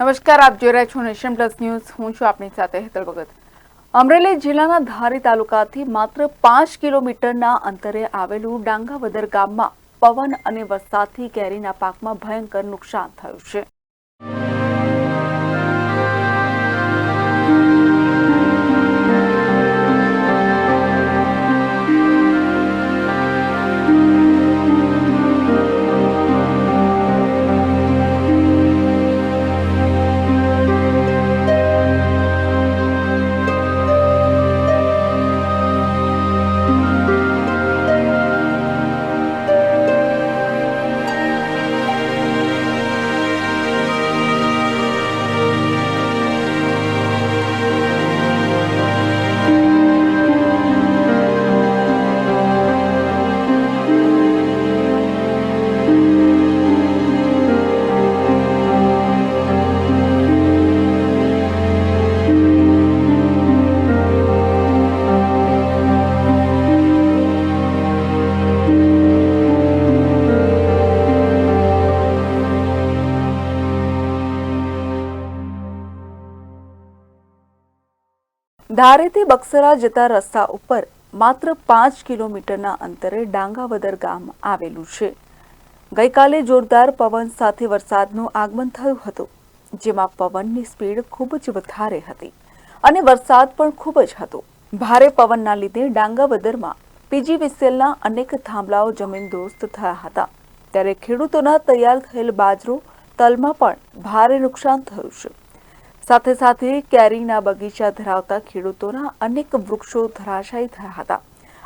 નમસ્કાર, આપ જોઈ રહ્યા છો નેશન પ્લસ ન્યૂઝ. હું છું આપની સાથે હેતલ ભગત. અમરેલી જિલ્લાના ધારી તાલુકાથી માત્ર પાંચ કિલોમીટરના અંતરે આવેલું ડાંગાવદર ગામમાં પવન અને વરસાદથી કેરીના પાકમાં ભયંકર નુકસાન થયું છે. ધારેથી બક્સરા જતા રસ્તા ઉપર માત્ર પાંચ કિલોમીટરના અંતરે ડાંગાવદર ગામ આવેલું છે. ગઈકાલે જોરદાર પવન સાથે વરસાદનું આગમન થયું હતું, જેમાં પવનની સ્પીડ ખૂબ જ વધારે હતી અને વરસાદ પણ ખૂબ જ હતો. ભારે પવનના લીધે ડાંગાવદરમાં પીજીવીસીએલના અનેક થાંભલાઓ જમીનદોસ્ત થયા હતા. ત્યારે ખેડૂતોના તૈયાર થયેલ બાજરો તલમાં પણ ભારે નુકસાન થયું છે. સાથે સાથે કેરીના બગીચા ધરાવતા ખેડૂતોના અનેક વૃક્ષો ધરાશાયી થયા હતા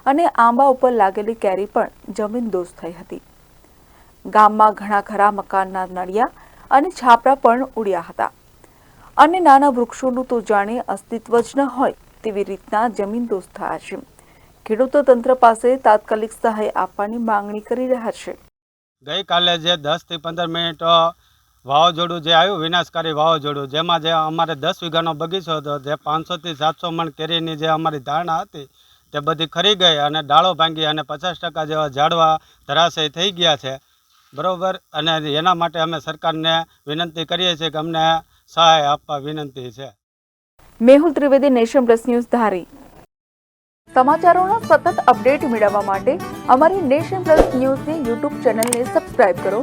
અને આંબા ઉપર લાગેલી કેરી પણ જમીનદોસ્ત થઈ હતી. ગામમાં ઘણા ખરા મકાનના નળિયા અને છાપરા પણ ઉડ્યા હતા. અને નાના વૃક્ષોનું તો જાણે અસ્તિત્વ જ ન હોય તેવી રીતના જમીનદોસ્ત થયા છે. ખેડૂતો તંત્ર પાસે તાત્કાલિક સહાય આપવાની માંગણી કરી રહ્યા છે. ગઈકાલે જે દસથી પંદર મિનિટ વાવાઝોડું જે આવ્યું, વિનાશકારી વાવાઝોડું, જેમાં જે અમારે દસ વીઘાનો બગીચો હતો, જે પાંચસોથી સાતસો મણ કેરીની જે અમારી ધારણા હતી, તે બધી ખરી ગઈ અને ડાળો ભાંગી અને પચાસ ટકા જેવા ઝાડવા ધરાશય થઈ ગયા છે. બરાબર? અને એના માટે અમે સરકારને વિનંતી કરીએ છીએ કે અમને સહાય આપવા વિનંતી છે. Mehul Trivedi, nation plus news, Dhari. સમાચારોના સતત અપડેટ મેળવવા માટે અમારી નેશન પ્લસ ન્યૂઝની યુટ્યુબ ચેનલને સબસ્ક્રાઇબ કરો.